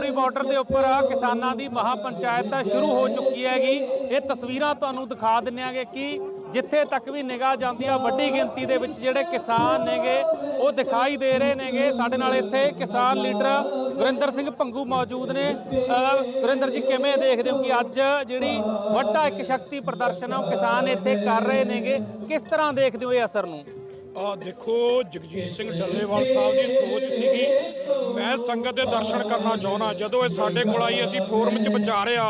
Khanauri border ਦੇ ਉੱਪਰ ਕਿਸਾਨਾਂ ਦੀ ਮਹਾ ਪੰਚਾਇਤ ਸ਼ੁਰੂ ਹੋ ਚੁੱਕੀ ਹੈਗੀ। ਇਹ ਤਸਵੀਰਾਂ ਤੁਹਾਨੂੰ ਦਿਖਾ ਦਿੰਨੇ ਆਂਗੇ ਕਿ ਜਿੱਥੇ ਤੱਕ ਵੀ ਨਿਗਾਹ ਜਾਂਦੀ ਆ, ਵੱਡੀ ਗਿਣਤੀ ਦੇ ਵਿੱਚ ਜਿਹੜੇ ਕਿਸਾਨ ਨੇਗੇ, ਉਹ ਦਿਖਾਈ ਦੇ ਰਹੇ ਨੇਗੇ। ਸਾਡੇ ਨਾਲ ਇੱਥੇ ਕਿਸਾਨ ਲੀਡਰ ਗੁਰਿੰਦਰ ਸਿੰਘ ਭੰਗੂ ਮੌਜੂਦ ਨੇ। ਗੁਰਿੰਦਰ ਜੀ, ਕਿਵੇਂ ਦੇਖਦੇ ਹੋ ਕਿ ਅੱਜ ਜਿਹੜੀ ਵੱਡਾ ਇੱਕ ਸ਼ਕਤੀ ਪ੍ਰਦਰਸ਼ਨ ਆ, ਉਹ ਕਿਸਾਨ ਇੱਥੇ ਕਰ ਰਹੇ ਨੇਗੇ? ਕਿਸ ਤਰ੍ਹਾਂ ਦੇਖਦੇ ਹੋ ਇਹ ਅਸਰ ਨੂੰ? ਆ ਦੇਖੋ, ਜਗਜੀਤ ਸਿੰਘ ਡੱਲੇਵਾਲ ਸਾਹਿਬ ਦੀ ਸੋਚ ਸੀਗੀ। ਮੈਂ ਸੰਗਤ ਦੇ ਦਰਸ਼ਨ ਕਰਨਾ ਚਾਹੁੰਦਾ, ਜਦੋਂ ਇਹ ਸਾਡੇ ਕੋਲ ਆਈ, ਅਸੀਂ ਫੋਰਮ 'ਚ ਵਿਚਾਰਿਆ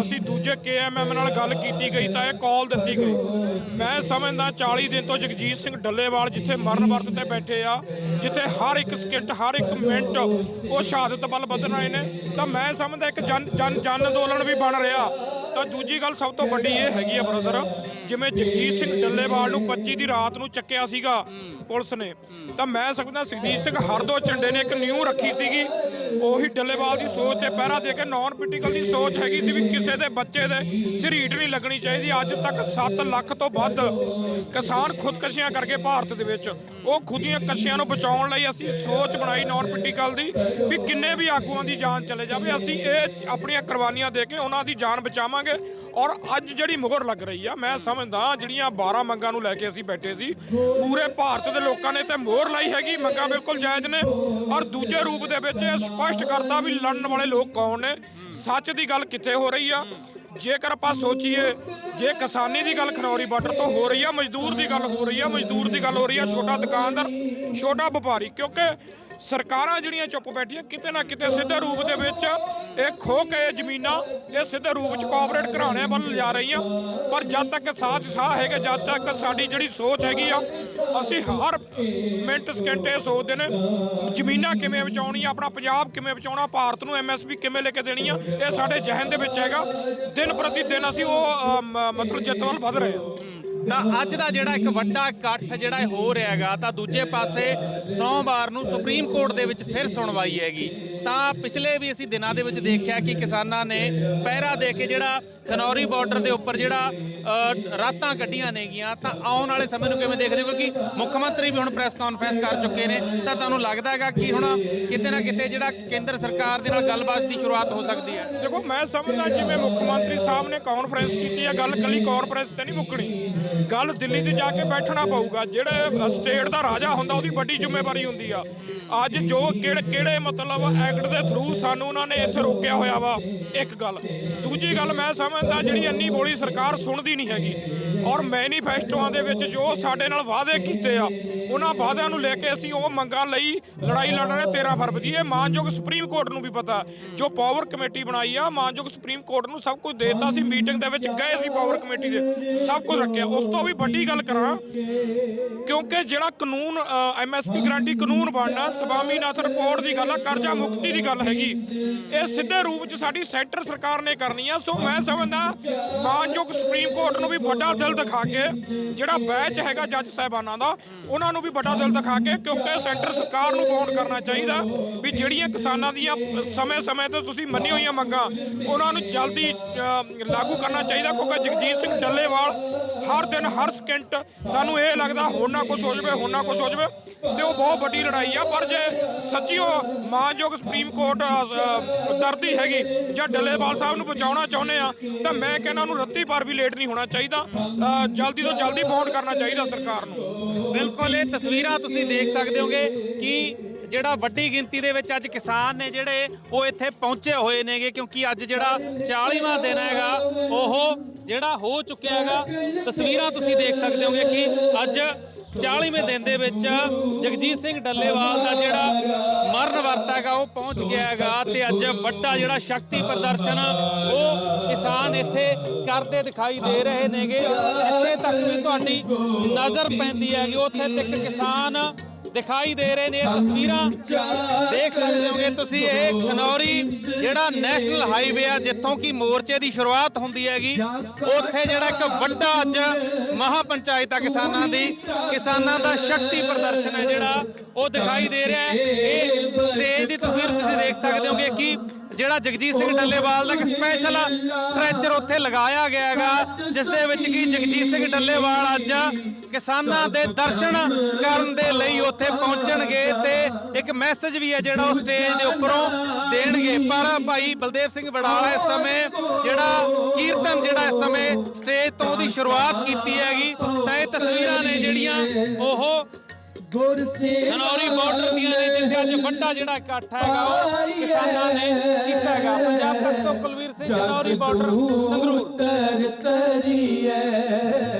ਅਸੀਂ ਦੂਜੇ ਕੇਐਮਐਮ ਨਾਲ ਗੱਲ ਕੀਤੀ ਗਈ ਤਾਂ ਇਹ ਕਾਲ ਦਿੱਤੀ ਗਈ। ਮੈਂ ਸਮਝਦਾ 40 ਦਿਨ ਤੋਂ ਜਗਜੀਤ ਸਿੰਘ ਡੱਲੇਵਾਲ ਜਿੱਥੇ ਮਰਨ ਵਰਤ ਤੇ ਬੈਠੇ ਆ, ਜਿੱਥੇ ਹਰ ਇੱਕ ਸਕਿੰਟ, ਹਰ ਇੱਕ ਮਿੰਟ ਉਹ ਸ਼ਹਾਦਤ ਵੱਲ ਵਧ ਰਹੇ ਨੇ, ਤਾਂ ਮੈਂ ਸਮਝਦਾ ਇੱਕ ਜਨ ਜਨ ਜਨ ਅੰਦੋਲਨ ਵੀ ਬਣ ਰਿਹਾ। ਤਾਂ ਦੂਜੀ ਗੱਲ ਸਭ ਤੋਂ ਵੱਡੀ ਇਹ ਹੈਗੀ ਆ ਬ੍ਰਦਰ ਜਿਵੇਂ ਜਗਜੀਤ ਸਿੰਘ ਡੱਲੇਵਾਲ ਨੂੰ 25 ਦੀ ਰਾਤ ਨੂੰ ਚੱਕਿਆ ਸੀਗਾ ਪੁਲਿਸ ਨੇ, ਤਾਂ ਮੈਂ ਸਮਝਦਾ ਸੁਖਜੀਤ ਸਿੰਘ ਹਰਦੋ ਝੰਡੇ ਨੇ ਇੱਕ ਨਿਊ ਰੱਖੀ ਸੀਗੀ। ਉਹੀ ਡੱਲੇਵਾਲ ਦੀ ਸੋਚ ਤੇ ਪਹਿਰਾ ਦੇ ਕੇ ਨਾਨ ਪੋਲੀਟੀਕਲ ਦੀ ਸੋਚ ਹੈਗੀ ਸੀ ਵੀ ਕਿਸੇ ਦੇ ਬੱਚੇ ਦੇ ਝਰੀਟ ਨਹੀਂ ਲੱਗਣੀ ਚਾਹੀਦੀ। ਅੱਜ ਤੱਕ 7 ਲੱਖ ਤੋਂ ਵੱਧ ਕਿਸਾਨ ਖੁਦਕਸ਼ੀਆਂ ਕਰਕੇ ਭਾਰਤ ਦੇ ਵਿੱਚ, ਉਹ ਖੁਦੀਆਂ ਕਸ਼ੀਆਂ ਨੂੰ ਬਚਾਉਣ ਲਈ ਅਸੀਂ ਸੋਚ ਬਣਾਈ ਨਾਨ ਪੋਲੀਟੀਕਲ ਦੀ ਵੀ ਕਿੰਨੇ ਵੀ ਆਗੂਆਂ ਦੀ ਜਾਨ ਚਲੇ ਜਾਵੇ। ਅਸੀਂ ਇਹ ਆਪਣੀਆਂ ਕੁਰਬਾਨੀਆਂ ਦੇ ਕੇ ਉਹਨਾਂ ਦੀ ਜਾਨ ਬਚਾਵਾਂਗੇ। ਔਰ ਅੱਜ ਜਿਹੜੀ ਮੁਹਰ ਲੱਗ ਰਹੀ ਆ, ਮੈਂ ਸਮਝਦਾ ਜਿਹੜੀਆਂ 12 ਮੰਗਾਂ ਨੂੰ ਲੈ ਕੇ ਅਸੀਂ ਬੈਠੇ ਸੀ, ਪੂਰੇ ਭਾਰਤ ਦੇ ਲੋਕਾਂ ਨੇ ਤੇ ਮੋਹਰ ਲਾਈ ਹੈਗੀ, ਮੰਗਾਂ ਬਿਲਕੁਲ ਜਾਇਜ਼ ਨੇ। ਔਰ ਦੂਜੇ ਰੂਪ ਦੇ ਵਿੱਚ ਇਹ ਸਪਸ਼ਟ ਕਰਤਾ ਵੀ ਲੜਨ ਵਾਲੇ ਲੋਕ ਕੌਣ ਨੇ। ਸੱਚ ਦੀ ਗੱਲ ਕਿੱਥੇ ਹੋ ਰਹੀ ਆ? ਜੇਕਰ ਆਪਾਂ ਸੋਚੀਏ, ਜੇ ਕਿਸਾਨੀ ਦੀ ਗੱਲ ਖਨੌਰੀ ਬਾਰਡਰ ਤੋਂ ਹੋ ਰਹੀ ਆ, ਮਜ਼ਦੂਰ ਦੀ ਗੱਲ ਹੋ ਰਹੀ ਆ, ਮਜ਼ਦੂਰ ਦੀ ਗੱਲ ਹੋ ਰਹੀ ਆ, ਛੋਟਾ ਦੁਕਾਨਦਾਰ, ਛੋਟਾ ਵਪਾਰੀ, ਕਿਉਂਕਿ ਸਰਕਾਰਾਂ ਜਿਹੜੀਆਂ ਚੁੱਪ ਬੈਠੀਆਂ, ਕਿਤੇ ਨਾ ਕਿਤੇ ਸਿੱਧੇ ਰੂਪ ਦੇ ਵਿੱਚ ਇਹ ਖੋ ਕੇ ਜ਼ਮੀਨਾਂ ਇਹ ਸਿੱਧੇ ਰੂਪ ਚ ਕੋਆਪਰੇਟ ਘਰਾਣਿਆਂ ਵੱਲ ਲਿਜਾ ਰਹੀਆਂ। ਪਰ ਜਦ ਤੱਕ ਸਾਥ ਸਾਹ ਹੈਗੇ, ਜਦ ਤੱਕ ਸਾਡੀ ਜਿਹੜੀ ਸੋਚ ਹੈਗੀ ਆ, ਅਸੀਂ ਹਰ ਮਿੰਟ, ਸਕਿੰਟ ਇਹ ਸੋਚਦੇ ਨੇ, ਜ਼ਮੀਨਾਂ ਕਿਵੇਂ ਬਚਾਉਣੀਆਂ, ਆਪਣਾ ਪੰਜਾਬ ਕਿਵੇਂ ਬਚਾਉਣਾ, ਭਾਰਤ ਨੂੰ ਐਮਐਸਪੀ ਕਿਵੇਂ ਲੈ ਕੇ ਦੇਣੀ ਆ ਇਹ ਸਾਡੇ ਜ਼ਿਹਨ ਦੇ ਵਿੱਚ ਹੈਗਾ। ਦਿਨ ਪ੍ਰਤੀ ਦਿਨ ਅਸੀਂ ਉਹ ਮਤਲਬ ਜਿੱਤ ਵੱਲ ਵਧ ਰਹੇ ਹਾਂ। ਤਾਂ ਅੱਜ ਦਾ ਜਿਹੜਾ ਇੱਕ ਵੱਡਾ ਇਕੱਠ ਜਿਹੜਾ ਇਹ ਹੋ ਰਿਹਾ ਹੈਗਾ, ਤਾਂ ਦੂਜੇ ਪਾਸੇ ਸੋਮਵਾਰ ਨੂੰ ਸੁਪਰੀਮ ਕੋਰਟ ਦੇ ਵਿੱਚ ਫਿਰ ਸੁਣਵਾਈ ਹੈਗੀ। ਤਾਂ ਪਿਛਲੇ ਵੀ ਅਸੀਂ ਦਿਨਾਂ ਦੇ ਵਿੱਚ ਦੇਖਿਆ ਕਿ ਕਿਸਾਨਾਂ ਨੇ ਪਹਿਰਾ ਦੇ ਕੇ ਜਿਹੜਾ ਖਨੌਰੀ ਬਾਰਡਰ ਦੇ ਉੱਪਰ ਜਿਹੜਾ ਰਾਤਾਂ ਕੱਢੀਆਂ ਨੇਗੀਆਂ ਤਾਂ ਆਉਣ ਵਾਲੇ ਸਮੇਂ ਨੂੰ ਕਿਵੇਂ ਦੇਖਦੇ ਹੋ? ਕਿਉਂਕਿ ਮੁੱਖ ਮੰਤਰੀ ਵੀ ਹੁਣ ਪ੍ਰੈਸ ਕਾਨਫਰੰਸ ਕਰ ਚੁੱਕੇ ਨੇ। ਤਾਂ ਤੁਹਾਨੂੰ ਲੱਗਦਾ ਹੈਗਾ ਕਿ ਹੁਣ ਕਿਤੇ ਨਾ ਕਿਤੇ ਜਿਹੜਾ ਕੇਂਦਰ ਸਰਕਾਰ ਦੇ ਨਾਲ ਗੱਲਬਾਤ ਦੀ ਸ਼ੁਰੂਆਤ ਹੋ ਸਕਦੀ ਹੈ? ਦੇਖੋ, ਮੈਂ ਸਮਝਦਾ ਜਿਵੇਂ ਮੁੱਖ ਮੰਤਰੀ ਸਾਹਿਬ ਨੇ ਕਾਨਫਰੰਸ ਕੀਤੀ ਹੈ, ਗੱਲ ਕੱਲੀ ਕਾਨਫਰੰਸ ਤੇ ਨਹੀਂ ਮੁੱਕਣੀ। ਗੱਲ ਦਿੱਲੀ ਤੇ ਜਾ ਕੇ ਬੈਠਣਾ ਪਊਗਾ। ਜਿਹੜੇ ਸਟੇਟ ਦਾ ਰਾਜਾ ਹੁੰਦਾ, ਉਹਦੀ ਵੱਡੀ ਜ਼ਿੰਮੇਵਾਰੀ ਹੁੰਦੀ ਆ। ਅੱਜ ਜੋ ਕਿਹੜੇ ਕਿਹੜੇ ਮਤਲਬ ਐਕਟ ਦੇ ਥਰੂ ਸਾਨੂੰ ਉਹਨਾਂ ਨੇ ਇੱਥੇ ਰੋਕਿਆ ਹੋਇਆ ਵਾ, ਇੱਕ ਗੱਲ। ਦੂਜੀ ਗੱਲ ਮੈਂ ਸਮਝਦਾ ਜਿਹੜੀ ਅੰਨੀ ਬੋਲੀ ਸਰਕਾਰ ਸੁਣਦੀ ਨਹੀਂ ਹੈਗੀ। ਔਰ ਮੈਨੀਫੈਸਟੋਆਂ ਦੇ ਵਿੱਚ ਜੋ ਸਾਡੇ ਨਾਲ ਵਾਅਦੇ ਕੀਤੇ ਆ, ਉਹਨਾਂ ਵਾਅਦਿਆਂ ਨੂੰ ਲੈ ਕੇ ਅਸੀਂ ਉਹ ਮੰਗਾਂ ਲਈ ਲੜਾਈ ਲੜ ਰਹੇ 13 ਫਰਵਰੀ ਇਹ ਮਾਨਯੋਗ ਸੁਪਰੀਮ ਕੋਰਟ ਨੂੰ ਵੀ ਪਤਾ ਜੋ ਪਾਵਰ ਕਮੇਟੀ ਬਣਾਈ ਆ, ਮਾਨਯੋਗ ਸੁਪਰੀਮ ਕੋਰਟ ਨੂੰ ਸਭ ਕੁਝ ਦੇਤਾ ਸੀ। ਮੀਟਿੰਗ ਦੇ ਵਿੱਚ ਗਏ ਸੀ ਪਾਵਰ ਕਮੇਟੀ ਦੇ। ਸਭ ਕੁਝ ਰੱਖਿਆ। ਉਸ ਤੋਂ ਵੀ ਵੱਡੀ ਗੱਲ ਕਰਾਂ, ਕਿਉਂਕਿ ਜਿਹੜਾ ਕਾਨੂੰਨ ਐਮਐਸਪੀ ਗਰੰਟੀ ਕਾਨੂੰਨ ਬਣਨਾ ਸਵਾਮੀਨਾਥਨ ਰਿਪੋਰਟ ਦੀ ਗੱਲ ਆ, ਕਰਜ਼ਾ ਮੁਕਤੀ ਦੀ ਗੱਲ ਹੈਗੀ। ਇਹ ਸਿੱਧੇ ਰੂਪ 'ਚ ਸਾਡੀ ਸੈਂਟਰ ਸਰਕਾਰ ਨੇ ਕਰਨੀ ਆ, ਸੋ ਮੈਂ ਸਮਝਦਾ, ਮਾਨਯੋਗ ਸੁਪਰੀਮ ਕੋਰਟ ਨੂੰ ਵੀ ਵੱਡਾ ਦਿਲ ਦਿਖਾ ਕੇ, ਜਿਹੜਾ ਬੈਚ ਹੈਗਾ ਜੱਜ ਸਾਹਿਬਾਨਾਂ ਦਾ, ਉਹਨਾਂ ਨੂੰ ਵੀ ਵੱਡਾ ਦਿਲ ਦਿਖਾ ਕੇ, ਕਿਉਂਕਿ ਸੈਂਟਰ ਸਰਕਾਰ ਨੂੰ ਬਾਉਂਡ ਕਰਨਾ ਚਾਹੀਦਾ ਵੀ ਜਿਹੜੀਆਂ ਕਿਸਾਨਾਂ ਦੀਆਂ ਸਮੇਂ-ਸਮੇਂ ਤੇ ਤੁਸੀਂ ਮੰਨੀ ਹੋਈਆਂ ਮੰਗਾਂ, ਉਹਨਾਂ ਨੂੰ ਜਲਦੀ ਲਾਗੂ ਕਰਨਾ ਚਾਹੀਦਾ, ਕਿਉਂਕਿ ਜਗਜੀਤ ਸਿੰਘ ਡੱਲੇਵਾਲ ਹਰ ਦਿਨ ਹਰ ਸਕਿੰਟ ਸਾਨੂੰ ਇਹ ਲੱਗਦਾ ਹੁਣ ਨਾ ਕੁਝ ਹੋ ਜਾਵੇ, ਹੁਣ ਨਾ ਕੁਝ ਹੋ ਜਾਵੇ ਤੇ ਉਹ ਬਹੁਤ ਵੱਡੀ ਲੜਾਈ ਆ। ਪਰ ਜੇ ਸੱਚੀ ਉਹ ਮਾਨਯੋਗ ਸੁਪਰੀਮ ਕੋਰਟ ਦਰਦੀ ਹੈਗੀ ਜਾਂ ਡੱਲੇਵਾਲ ਸਾਹਿਬ ਨੂੰ ਬਚਾਉਣਾ ਚਾਹੁੰਦੇ ਆ, ਤਾਂ ਮੈਂ ਕਹਿੰਦਾ ਉਹਨੂੰ ਰੱਤੀ ਪਰ ਵੀ ਲੇਟ ਨਹੀਂ ਹੋਣਾ ਚਾਹੀਦਾ। ਜਲਦੀ ਤੋਂ ਜਲਦੀ ਬਾਉਂਡ ਕਰਨਾ ਚਾਹੀਦਾ ਸਰਕਾਰ ਨੂੰ। ਬਿਲਕੁਲ, ਇਹ ਤਸਵੀਰਾਂ ਤੁਸੀਂ ਦੇਖ ਸਕਦੇ ਹੋਗੇ ਕਿ ਜਿਹੜਾ ਵੱਡੀ ਗਿਣਤੀ ਦੇ ਵਿੱਚ ਅੱਜ ਕਿਸਾਨ ਨੇ ਜਿਹੜੇ ਉਹ ਇੱਥੇ ਪਹੁੰਚੇ ਹੋਏ ਨੇਗੇ, ਕਿਉਂਕਿ ਅੱਜ ਜਿਹੜਾ 40ਵਾਂ ਦਿਨ ਹੈਗਾ, ਉਹ ਜਿਹੜਾ ਹੋ ਚੁੱਕਿਆ ਹੈਗਾ, ਤਸਵੀਰਾਂ ਤੁਸੀਂ ਦੇਖ ਸਕਦੇ ਹੋਗੇ ਕਿ ਅੱਜ 40ਵੇਂ ਦਿਨ ਦੇ ਵਿੱਚ ਜਗਜੀਤ ਸਿੰਘ ਡੱਲੇਵਾਲ ਦਾ ਜਿਹੜਾ ਮਰਨ ਵਰਤਾ ਹੈਗਾ, ਉਹ ਪਹੁੰਚ ਗਿਆ ਹੈਗਾ ਤੇ ਅੱਜ ਵੱਡਾ ਜਿਹੜਾ ਸ਼ਕਤੀ ਪ੍ਰਦਰਸ਼ਨ ਉਹ ਕਿਸਾਨ ਇੱਥੇ ਕਰਦੇ ਦਿਖਾਈ ਦੇ ਰਹੇ ਨੇਗੇ। ਜਿੱਥੇ ਤੱਕ ਵੀ ਤੁਹਾਡੀ ਨਜ਼ਰ ਪੈਂਦੀ ਹੈਗੀ, ਉੱਥੇ ਤੱਕ ਕਿਸਾਨ ਦਿਖਾਈ ਦੇ ਰਹੇ ਨੇ ਇਹ ਤਸਵੀਰਾਂ। ਦੇਖ ਸਕਦੇ ਹੋਗੇ ਤੁਸੀਂ ਇਹ ਖਨੌਰੀ, ਜਿਹੜਾ ਨੈਸ਼ਨਲ ਹਾਈਵੇ ਆ, ਜਿੱਥੋਂ ਕਿ ਮੋਰਚੇ ਦੀ ਸ਼ੁਰੂਆਤ ਹੁੰਦੀ ਹੈਗੀ। ਉੱਥੇ ਜਿਹੜਾ ਇੱਕ ਵੱਡਾ ਅੱਜ ਮਹਾ ਪੰਚਾਇਤ ਆ ਕਿਸਾਨਾਂ ਦੀ। ਕਿਸਾਨਾਂ ਦਾ ਸ਼ਕਤੀ ਪ੍ਰਦਰਸ਼ਨ ਹੈ ਜਿਹੜਾ ਉਹ ਦਿਖਾਈ ਦੇ ਰਿਹਾ ਹੈ। ਇਹ ਸਟੇਜ ਦੀ ਤਸਵੀਰ ਤੁਸੀਂ ਦੇਖ ਸਕਦੇ ਹੋਗੇ ਕਿ ਜਿਹੜਾ ਜਗਜੀਤ ਸਿੰਘ ਡੱਲੇਵਾਲ ਦਾ ਇੱਕ ਸਪੈਸ਼ਲ ਸਟ੍ਰੈਚਰ ਉੱਥੇ ਲਗਾਇਆ ਗਿਆ ਹੈਗਾ ਜਿਸ ਦੇ ਵਿੱਚ ਕਿ ਜਗਜੀਤ ਸਿੰਘ ਡੱਲੇਵਾਲ ਅੱਜ ਕਿਸਾਨਾਂ ਦੇ ਦਰਸ਼ਨ ਕਰਨ ਦੇ ਲਈ ਉੱਥੇ ਪਹੁੰਚਣਗੇ ਤੇ ਇੱਕ ਮੈਸੇਜ ਵੀ ਹੈ ਜਿਹੜਾ ਉਹ ਸਟੇਜ ਦੇ ਉੱਪਰੋਂ ਦੇਣਗੇ। ਪਰ ਭਾਈ ਬਲਦੇਵ ਸਿੰਘ ਵਡਾਲਾ ਇਸ ਸਮੇਂ ਜਿਹੜਾ ਕੀਰਤਨ ਜਿਹੜਾ ਇਸ ਸਮੇਂ ਸਟੇਜ ਤੋਂ ਉਹਦੀ ਸ਼ੁਰੂਆਤ ਕੀਤੀ ਹੈਗੀ। ਤਾਂ ਇਹ ਤਸਵੀਰਾਂ ਨੇ ਜਿਹੜੀਆਂ ਉਹ ਧਨੌਰੀ ਬਾਰਡਰ ਦੀਆਂ ਨੇ ਜਿੱਥੇ ਅੱਜ ਵੱਡਾ ਜਿਹੜਾ ਇਕੱਠ ਹੈਗਾ ਉਹ ਕਿਸਾਨਾਂ ਨੇ ਕੀਤਾ ਹੈਗਾ। ਪੰਜਾਬ ਤੱਕ ਤੋਂ ਕੁਲਵੀਰ ਸਿੰਘ ਧਨੌਰੀ ਬਾਰਡਰ ਸੰਗਰੂਰ। ਤਰ ਤਰੀ ਹੈ।